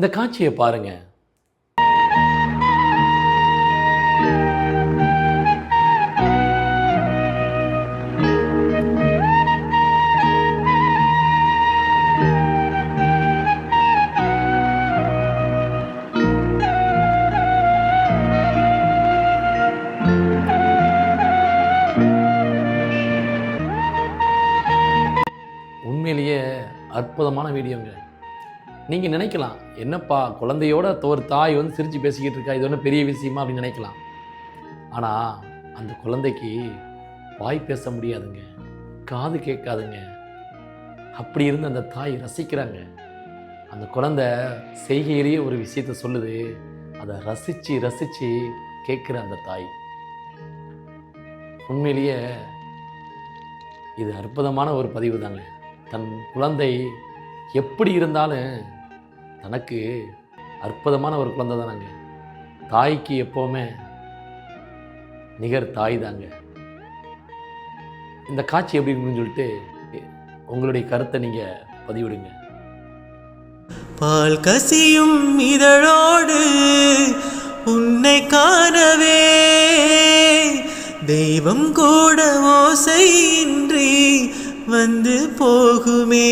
இந்த காட்சியை பாருங்க. உண்மையிலேயே அற்புதமான வீடியோங்க. நீங்கள் நினைக்கலாம் என்னப்பா குழந்தையோட ஒரு தாய் வந்து சிரித்து பேசிக்கிட்டு இருக்கா? இது ஒன்றும் பெரிய விஷயமா? அப்படின்னு நினைக்கலாம். ஆனால் அந்த குழந்தைக்கு வாய் பேச முடியாதுங்க காது கேட்காதுங்க. அப்படி இருந்து அந்த தாய் ரசிக்கிறாங்க. அந்த குழந்தை செய்கையிலேயே ஒரு விஷயத்த சொல்லுது. அதை ரசித்து ரசித்து கேட்குற அந்த தாய். உண்மையிலேயே இது அற்புதமான ஒரு பதிவு தாங்க தன் குழந்தை எப்படி இருந்தாலும் தனக்கு அற்புதமான ஒரு குழந்தை தானங்க. தாய்க்கு எப்போவுமே நிகர் தாய் தாங்க. இந்த காட்சி எப்படி இருக்குன்னு சொல்லிட்டு உங்களுடைய கருத்தை நீங்கள் பதிவிடுங்க. பால் கசியும் இதழோடு உன்னை காணவே. தெய்வம் கூட ஓசையின்றி வந்து போகுமே.